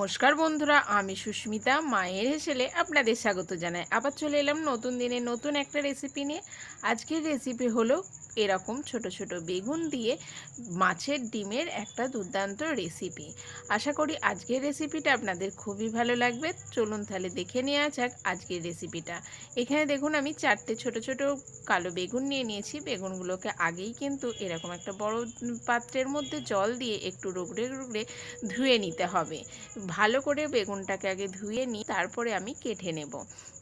নমস্কার বন্ধুরা, আমি সুস্মিতা, মায়ের হেসেলে আপনাদের স্বাগত জানাই। আবার চলে এলাম নতুন দিনে নতুন একটা রেসিপি নিয়ে। আজকের রেসিপি হলো এরকম ছোট ছোট বেগুন দিয়ে মাছের ডিমের একটা দুর্দান্ত রেসিপি আশা করি আজকের রেসিপিটা আপনাদের খুবই ভালো লাগবে। চলুন তাহলে দেখে নেওয়া যাক আজকের রেসিপিটা এখানে দেখুন, আমি চারটে ছোট ছোট কালো বেগুন নিয়ে নিয়েছি। বেগুনগুলোকে আগেই কিন্তু এরকম একটা বড় পাত্রের মধ্যে জল দিয়ে একটু রুগড়ে রুগড়ে ধুয়ে নিতে হবে। ভালো করে বেগুনটাকে আগে ধুয়ে নিই, তারপরে আমি কেটে নেব।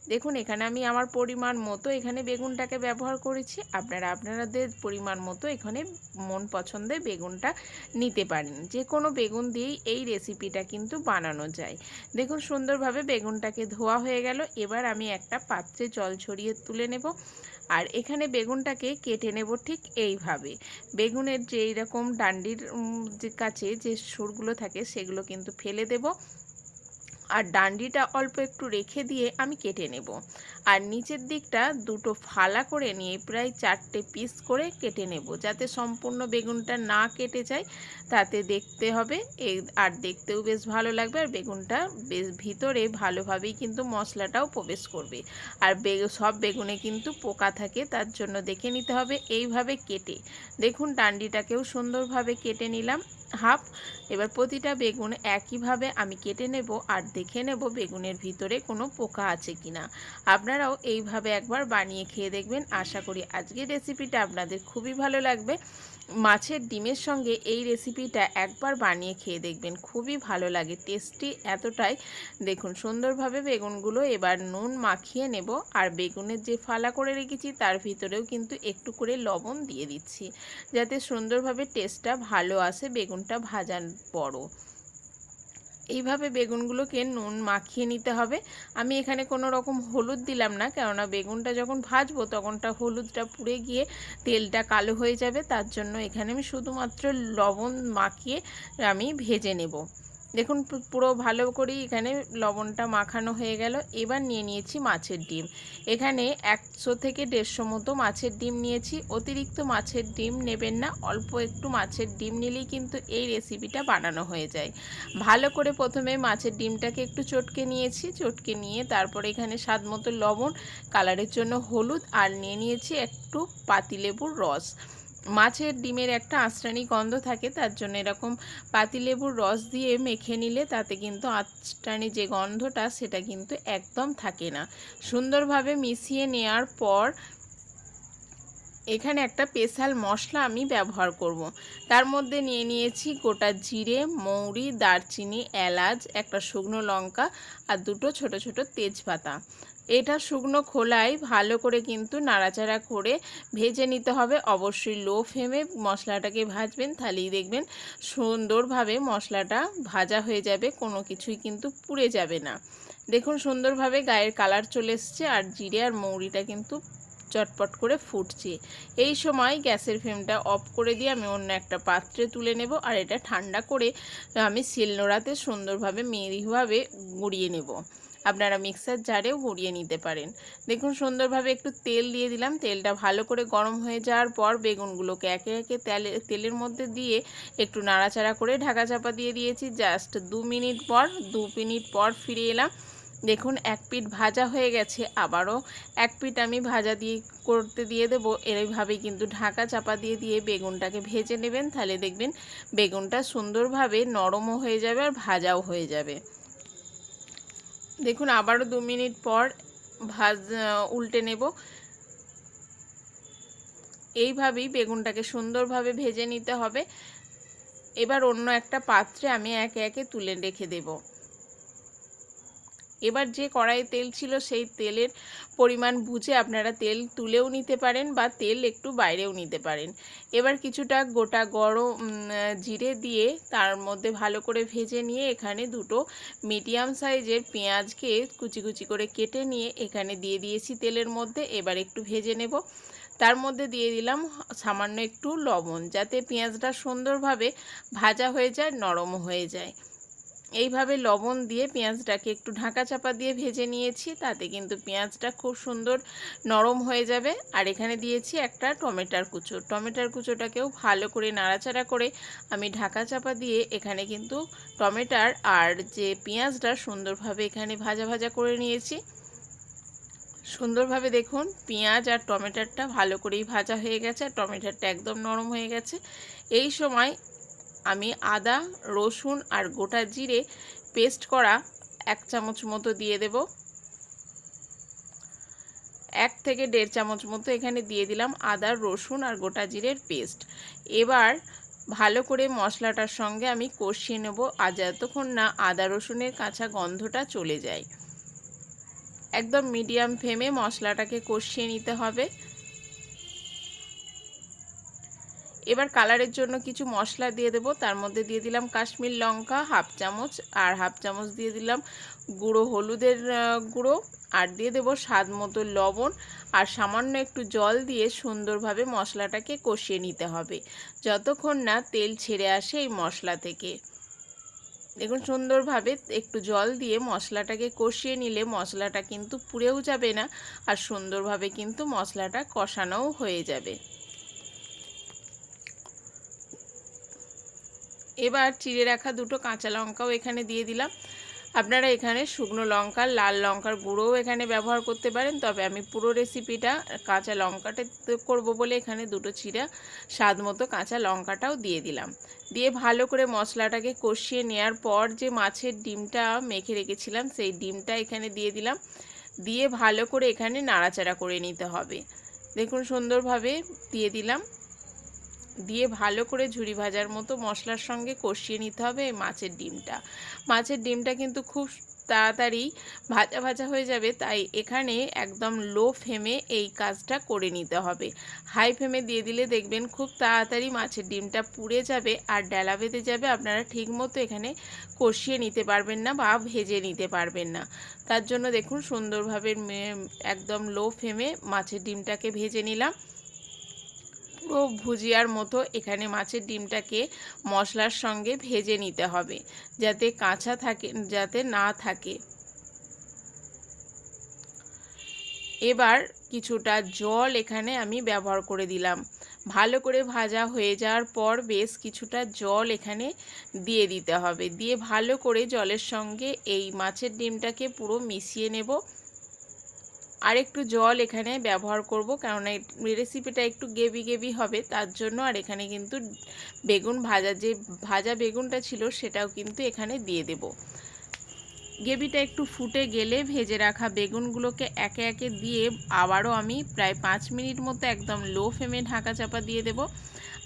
দেখুন, এখানে আমি আমার পরিমাণ মতো এখানে বেগুনটাকে ব্যবহার করেছি। আপনারা আপনাদের পরিমাণ মতো এখানে মন পছন্দের বেগুনটা নিতে পারেন। যে কোনো বেগুন দিয়েই এই রেসিপিটা কিন্তু বানানো যায়। দেখুন, সুন্দরভাবে বেগুনটাকে ধোয়া হয়ে গেল। এবার আমি একটা পাত্রে জল ছড়িয়ে তুলে নেব। আর এখানে বেগুনটাকে কেটে নেব ঠিক এইভাবে। বেগুনের যে এইরকম ডান্ডির কাছে যে সুরগুলো থাকে সেগুলো কিন্তু ফেলে দেব। আর ডান্ডিটা অল্প একটু রেখে দিয়ে আমি কেটে নেব। আর নিচের দিকটা দুটো ফালা করে নিয়ে প্রায় চারটে পিস করে কেটে নেব। যাতে সম্পূর্ণ বেগুনটা না কেটে যায়, তাতে দেখতে হবে। আর দেখতেও বেশ ভালো লাগবে আর বেগুনটা বেশ ভিতরে ভালোভাবেই কিন্তু মশলাটাও প্রবেশ করবে। আর সব বেগুনে কিন্তু পোকা থাকে, তার জন্য দেখে নিতে হবে এইভাবে কেটে। দেখুন, ডান্ডিটাকেও সুন্দরভাবে কেটে নিলাম। হাফ। এবার প্রতিটা বেগুন একইভাবে আমি কেটে নেব আর দেখে নেব বেগুনের ভিতরে কোনো পোকা আছে কিনা। আপনারাও এইভাবে একবার বানিয়ে খেয়ে দেখবেন। আশা করি আজকের রেসিপিটা আপনাদের খুবই ভালো লাগবে। মাছের ডিমের সঙ্গে এই রেসিপিটা একবার বানিয়ে খেয়ে দেখবেন। খুবই ভালো লাগে টেস্টি এতটাই। দেখুন, সুন্দরভাবে বেগুনগুলো এবার নুন মাখিয়ে নেব আর বেগুনের যে ফালা করে রেখেছি তার ভিতরেও কিন্তু একটু করে লবণ দিয়ে দিচ্ছি, যাতে সুন্দরভাবে টেস্টটা ভালো আসে বেগুনটা ভাজার পরও। এইভাবে বেগুনগুলোকে নুন মাখিয়ে নিতে হবে। আমি এখানে কোনো রকম হলুদ দিলাম না, কেননা বেগুনটা যখন ভাজবো তখনটা হলুদটা পুড়ে গিয়ে তেলটা কালো হয়ে যাবে। তার জন্য এখানে আমি শুধুমাত্র লবণ মাখিয়ে আমি ভেজে নেব। দেখুন পুরো ভালো করেই এখানে লবণটা মাখানো হয়ে গেল। এবার নিয়ে নিয়েছি মাছের ডিম। এখানে একশো থেকে দেড়শো মতো মাছের ডিম নিয়েছি। অতিরিক্ত মাছের ডিম নেবেন না, অল্প একটু মাছের ডিম নিলেই কিন্তু এই রেসিপিটা বানানো হয়ে যায়। ভালো করে প্রথমে মাছের ডিমটাকে একটু চটকে নিয়েছি। চটকে নিয়ে তারপরে এখানে স্বাদ মতো লবণ, কালারের জন্য হলুদ, আর নিয়ে নিয়েছি একটু পাতিলেবুর রস। মাছের ডিমের একটা আঁচড়ানি গন্ধ থাকে, তার জন্য এরকম পাতিলেবুর রস দিয়ে মেখে নিলে তাতে কিন্তু আঁচড়ানি যে গন্ধটা সেটা কিন্তু একদম থাকে না সুন্দরভাবে মিশিয়ে নেওয়ার পর এখানে একটা স্পেশাল মশলা আমি ব্যবহার করব। তার মধ্যে নিয়ে নিয়েছি গোটা জিরে, মৌরি, দারচিনি, এলাচ, একটা শুকনো লঙ্কা আর দুটো ছোট ছোট তেজপাতা এটা শুকনো খোলায় ভালো করে কিন্তু নাড়াচাড়া করে ভেজে নিতে হবে। অবশ্যই লো ফ্লেমে মশলাটাকে ভাজবেন, তাহলেই দেখবেন সুন্দরভাবে মশলাটা ভাজা হয়ে যাবে, কোনো কিছুই কিন্তু পুড়ে যাবে না। দেখুন সুন্দরভাবে গায়ের কালার চলে এসছে আর জিরে আর মৌরিটা কিন্তু চটপট করে ফুটছে। এই সময় গ্যাসের ফ্লেমটা অফ করে দিয়ে আমি অন্য একটা পাত্রে তুলে নেব আর এটা ঠান্ডা করে আমি শিলনোড়াতে সুন্দরভাবে মেরিভাবে গুঁড়িয়ে নেব। আপনারা মিক্সার জারেও গুঁড়িয়ে নিতে পারেন। দেখুন, সুন্দরভাবে একটু তেল দিয়ে দিলাম। তেলটা ভালো করে গরম হয়ে যাওয়ার পর বেগুনগুলোকে একে একে তেলে তেলের মধ্যে দিয়ে একটু নাড়াচাড়া করে ঢাকা চাপা দিয়ে দিয়েছি। জাস্ট দু মিনিট পর, দু মিনিট পর ফিরে এলাম। দেখুন, এক পিঠ ভাজা হয়ে গেছে। আবারও এক পিঠ আমি ভাজা দিয়ে করতে দিয়ে দেবো। এইভাবেই কিন্তু ঢাকা চাপা দিয়ে দিয়ে বেগুনটাকে ভেজে নেবেন। তাহলে দেখবেন বেগুনটা সুন্দরভাবে নরমও হয়ে যাবে আর ভাজাও হয়ে যাবে। দেখুন, আবারও দু মিনিট পর ভাজ উল্টে নেব। এইভাবেই বেগুনটাকে সুন্দরভাবে ভেজে নিতে হবে। এবার অন্য একটা পাত্রে আমি একে একে তুলে রেখে দেবো। এবার যে কড়াইয়ে তেল ছিল সেই তেলের পরিমাণ বুঝে আপনারা তেল তুলেও নিতে পারেন বা তেল একটু বাইরেও নিতে পারেন। এবার কিছুটা গোটা গরম জিরে দিয়ে তার মধ্যে ভালো করে ভেজে নিয়ে এখানে দুটো মিডিয়াম সাইজের পেঁয়াজকে কুচি কুচি করে কেটে নিয়ে এখানে দিয়ে দিয়েছি তেলের মধ্যে। এবার একটু ভেজে নেব। তার মধ্যে দিয়ে দিলাম সামান্য একটু লবণ যাতে পেঁয়াজটা সুন্দরভাবে ভাজা হয়ে যায়, নরম হয়ে যায়। এইভাবে লবণ দিয়ে পেঁয়াজটাকে একটু ঢাকা চাপা দিয়ে ভেজে নিয়েছি, তাতে কিন্তু পেঁয়াজটা খুব সুন্দর নরম হয়ে যাবে। আর এখানে দিয়েছি একটা টমেটার কুচো। টমেটার কুচোটাকেও ভালো করে নাড়াচাড়া করে আমি ঢাকা চাপা দিয়ে এখানে কিন্তু টমেটার আর যে পেঁয়াজটা সুন্দরভাবে এখানে ভাজা ভাজা করে নিয়েছি। সুন্দরভাবে দেখুন, পেঁয়াজ আর টমেটোটা ভালো করেই ভাজা হয়ে গেছে আর টমেটোটা একদম নরম হয়ে গেছে। এই সময় আমি আদা, রসুন আর গোটা জিরে পেস্ট করা এক চামচ মতো দিয়ে দেব। এক থেকে দেড় চামচ মতো এখানে দিয়ে দিলাম আদা, রসুন আর গোটা জিরের পেস্ট। এবার ভালো করে মশলাটার সঙ্গে আমি কষিয়ে নেব। আর যতক্ষণ না আদা, রসুনের কাঁচা গন্ধটা চলে যায়, একদম মিডিয়াম ফ্লেমে মশলাটাকে কষিয়ে নিতে হবে। এবার কালারের জন্য কিছু মশলা দিয়ে দেব। তার মধ্যে দিয়ে দিলাম কাশ্মীর লঙ্কা, হাফ চামচ, আর হাফ চামচ দিয়ে দিলাম গুঁড়ো হলুদের গুঁড়ো। আর দিয়ে দেব স্বাদ মতো লবণ। আর সামান্য একটু জল দিয়ে সুন্দরভাবে মশলাটাকে কষিয়ে নিতে হবে। যতক্ষণ না তেল ছেড়ে আসে এই মশলা থেকে। দেখুন সুন্দরভাবে একটু জল দিয়ে মশলাটাকে কষিয়ে নিলে মশলাটা কিন্তু পুড়েও যাবে না। আর সুন্দরভাবে কিন্তু মশলাটা কষানোও হয়ে যাবে। এবার চিড়ে রাখা দুটো কাঁচা লঙ্কাও এখানে দিয়ে দিলাম। আপনারা এখানে শুকনো লঙ্কা, লাল লঙ্কার গুঁড়োও এখানে ব্যবহার করতে পারেন। তবে আমি পুরো রেসিপিটা কাঁচা লঙ্কাটা করব বলে এখানে দুটো চিরা স্বাদ মতো কাঁচা লঙ্কাটাও দিয়ে দিলাম। দিয়ে ভালো করে মশলাটাকে কষিয়ে নেওয়ার পর যে মাছের ডিমটা মেখে রেখেছিলাম, সেই ডিমটা এখানে দিয়ে দিলাম। দিয়ে ভালো করে এখানে নাড়াচাড়া করে নিতে হবে। দেখুন সুন্দরভাবে দিয়ে দিলাম। দিয়ে ভালো করে ঝুরি ভাজার মতো মশলার সঙ্গে কষিয়ে নিতে হবে এই মাছের ডিমটা। মাছের ডিমটা কিন্তু খুব তাড়াতাড়ি ভাজা ভাজা হয়ে যাবে, তাই এখানে একদম লো ফ্লেমে এই কাজটা করে নিতে হবে। হাই ফ্লেমে দিয়ে দিলে দেখবেন খুব তাড়াতাড়ি মাছের ডিমটা পুড়ে যাবে আর ডালা বেঁধে যাবে, আপনারা ঠিক মতো এখানে কষিয়ে নিতে পারবেন না বা ভেজে নিতে পারবেন না। তার জন্য দেখুন সুন্দরভাবে একদম লো ফ্লেমে মাছের ডিমটাকে ভেজে নিলাম। পুরো ভুজিয়ার মতো এখানে মাছের ডিমটাকে মশলার সঙ্গে ভেজে নিতে হবে, যাতে কাঁচা থাকে, যাতে না থাকে। এবার কিছুটা জল এখানে আমি ব্যবহার করে দিলাম। ভালো করে ভাজা হয়ে যাওয়ার পর বেশ কিছুটা জল এখানে দিয়ে দিতে হবে। দিয়ে ভালো করে জলের সঙ্গে এই মাছের ডিমটাকে পুরো মিশিয়ে নেব। আর একটু জল এখানে ব্যবহার করব, কেননা রেসিপিটা একটু গেবি গেবি হবে, তার জন্য আর এখানে কিন্তু বেগুন ভাজা, যে ভাজা বেগুনটা ছিল সেটাও কিন্তু এখানে দিয়ে দেব। গ্রেভিটা একটু ফুটে গেলে ভেজে রাখা বেগুনগুলোকে একে একে দিয়ে আবারও আমি প্রায় পাঁচ মিনিট মতো একদম লো ফ্লেমে ঢাকা চাপা দিয়ে দেব।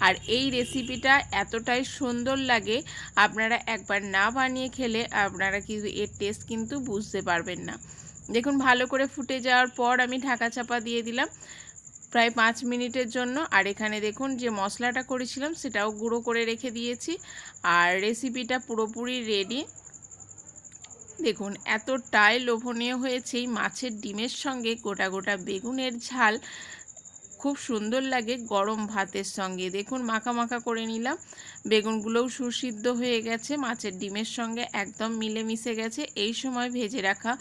আর এই রেসিপিটা এতটাই সুন্দর লাগে, আপনারা একবার না বানিয়ে খেলে আপনারা কিন্তু এর টেস্ট কিন্তু বুঝতে পারবেন না। দেখুন, ভালো করে ফুটে যাওয়ার পর আমি ঢাকা চাপা দিয়ে দিলাম প্রায় পাঁচ মিনিটের জন্য। আর এখানে দেখুন, যে মশলাটা করেছিলাম সেটাও গুঁড়ো করে রেখে দিয়েছি। আর রেসিপিটা পুরোপুরি রেডি দেখুন, এতটাই লোভনীয় হয়েছে মাছের ডিমের সঙ্গে গোটা গোটা বেগুনের ঝাল। খুব সুন্দর লাগে গরম ভাতের সঙ্গে। দেখুন, মাখা মাখা করে নিলাম। বেগুনগুলোও সুসিদ্ধ হয়ে গেছে। মাছের ডিমের সঙ্গে একদম মিলে মিশে গেছে। এই সময় ভেজে রাখা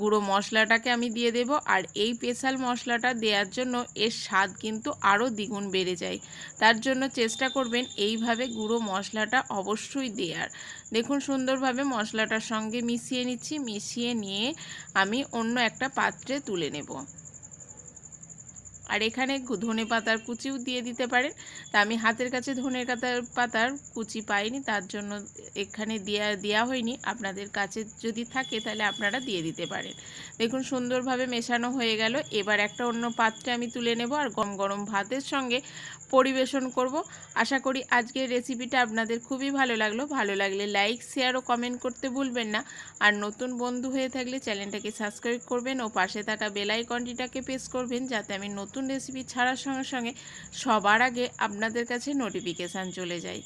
গুঁড়ো মশলাটাকে আমি দিয়ে দেব। আর এই স্পেশাল মশলাটা দেওয়ার জন্য এর স্বাদ কিন্তু আরও দ্বিগুণ বেড়ে যায়। তার জন্য চেষ্টা করবেন এইভাবে গুঁড়ো মশলাটা অবশ্যই দেওয়ার। দেখুন, সুন্দরভাবে মশলাটার সঙ্গে মিশিয়ে নিচ্ছি। মিশিয়ে নিয়ে আমি অন্য একটা পাত্রে তুলে নেব। আর এখানে ধনে পাতার কুচিও দিয়ে দিতে পারেন। তা আমি হাতের কাছে ধনে পাতার পাতার কুচি পাইনি, তার জন্য এখানে দেওয়া দেওয়া হয়নি। আপনাদের কাছে যদি থাকে তাহলে আপনারা দিয়ে দিতে পারেন। দেখুন সুন্দরভাবে মেশানো হয়ে গেল। এবার একটা অন্য পাত্রে আমি তুলে নেব আর গরম গরম ভাতের সঙ্গে পরিবেশন করব। আশা করি আজকের রেসিপিটা আপনাদের খুবই ভালো লাগল। ভালো লাগলে লাইক, শেয়ার ও কমেন্ট করতে ভুলবেন না। আর নতুন বন্ধু হয়ে থাকলে চ্যানেলটাকে সাবস্ক্রাইব করবেন ও পাশে থাকা বেলাইকনটিটাকে প্রেস করবেন যাতে আমি নতুন রেসিপি ছাড়ার সঙ্গে সঙ্গে সবার আগে আপনাদের কাছে নোটিফিকেশান চলে যায়।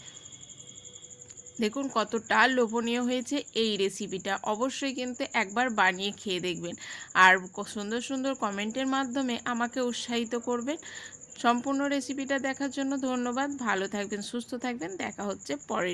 দেখুন কতটা লোভনীয় হয়েছে এই রেসিপিটা অবশ্যই কিন্তু একবার বানিয়ে খেয়ে দেখবেন। আর সুন্দর সুন্দর কমেন্টের মাধ্যমে আমাকে উৎসাহিত করবেন। সম্পূর্ণ রেসিপিটা দেখার জন্য ধন্যবাদ। ভালো থাকবেন, সুস্থ থাকবেন। দেখা হচ্ছে পরে